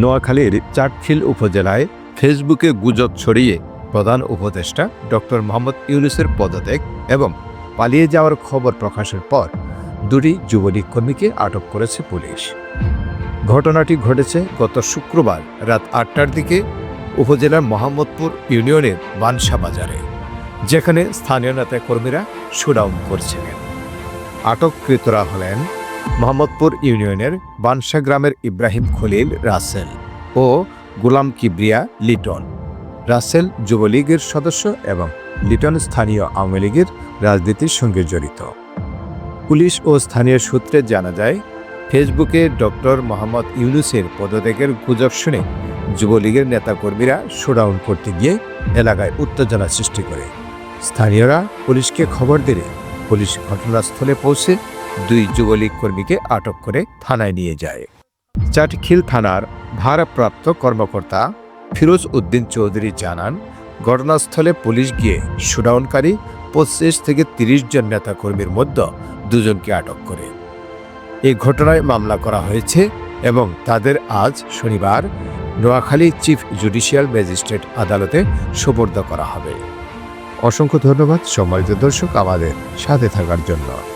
নোয়াখালীর চাটখিল উপজেলায় ফেসবুকে গুজব ছড়িয়ে প্রধান উপদেষ্টা ডক্টর মোহাম্মদ ইউনুসের পদত্যাগ এবং পালিয়ে যাওয়ার খবর প্রকাশের পর দুটি যুবলীগ কর্মীকে আটক করেছে পুলিশ। ঘটনাটি ঘটেছে গত শুক্রবার রাত আটটার দিকে উপজেলার মোহাম্মদপুর ইউনিয়নের বানসা বাজারে, যেখানে স্থানীয় নেতা কর্মীরা শোডাউন করছিলেন। আটককৃতরা হলেন মোহাম্মদপুর ইউনিয়নের বানসা গ্রামের ইব্রাহিম খলিল রাসেল ও গোলাম কিবরিয়া লিটন। রাসেল যুবলীগের সদস্য এবং লিটন স্থানীয় আওয়ামী লীগের রাজনীতির সঙ্গে জড়িত। পুলিশ ও স্থানীয় সূত্রে জানা যায়, ফেসবুকে ডক্টর মোহাম্মদ ইউনুসের পদত্যাগের গুজব শুনে যুবলীগের নেতাকর্মীরা শোডাউন করতে গিয়ে এলাকায় উত্তেজনা সৃষ্টি করে। স্থানীয়রা পুলিশকে খবর দিলে পুলিশ ঘটনাস্থলে পৌঁছে দুই যুবলীগ কর্মীকে আটক করে থানায় নিয়ে যায়। চাটখিল থানার ভারপ্রাপ্ত কর্মকর্তা ফিরোজ উদ্দিন চৌধুরী জানান, ঘটনাস্থলে পুলিশ গিয়ে শোডাউনকারী পঁচিশ থেকে তিরিশ জন নেতাকর্মীর মধ্যে দুজনকে আটক করে। এই ঘটনায় মামলা করা হয়েছে এবং তাদের আজ শনিবার নোয়াখালী চিফ জুডিশিয়াল ম্যাজিস্ট্রেট আদালতে সোপর্দ করা হবে। অসংখ্য ধন্যবাদ। সম্মানিত দর্শক, আমাদের সাথে থাকার জন্য।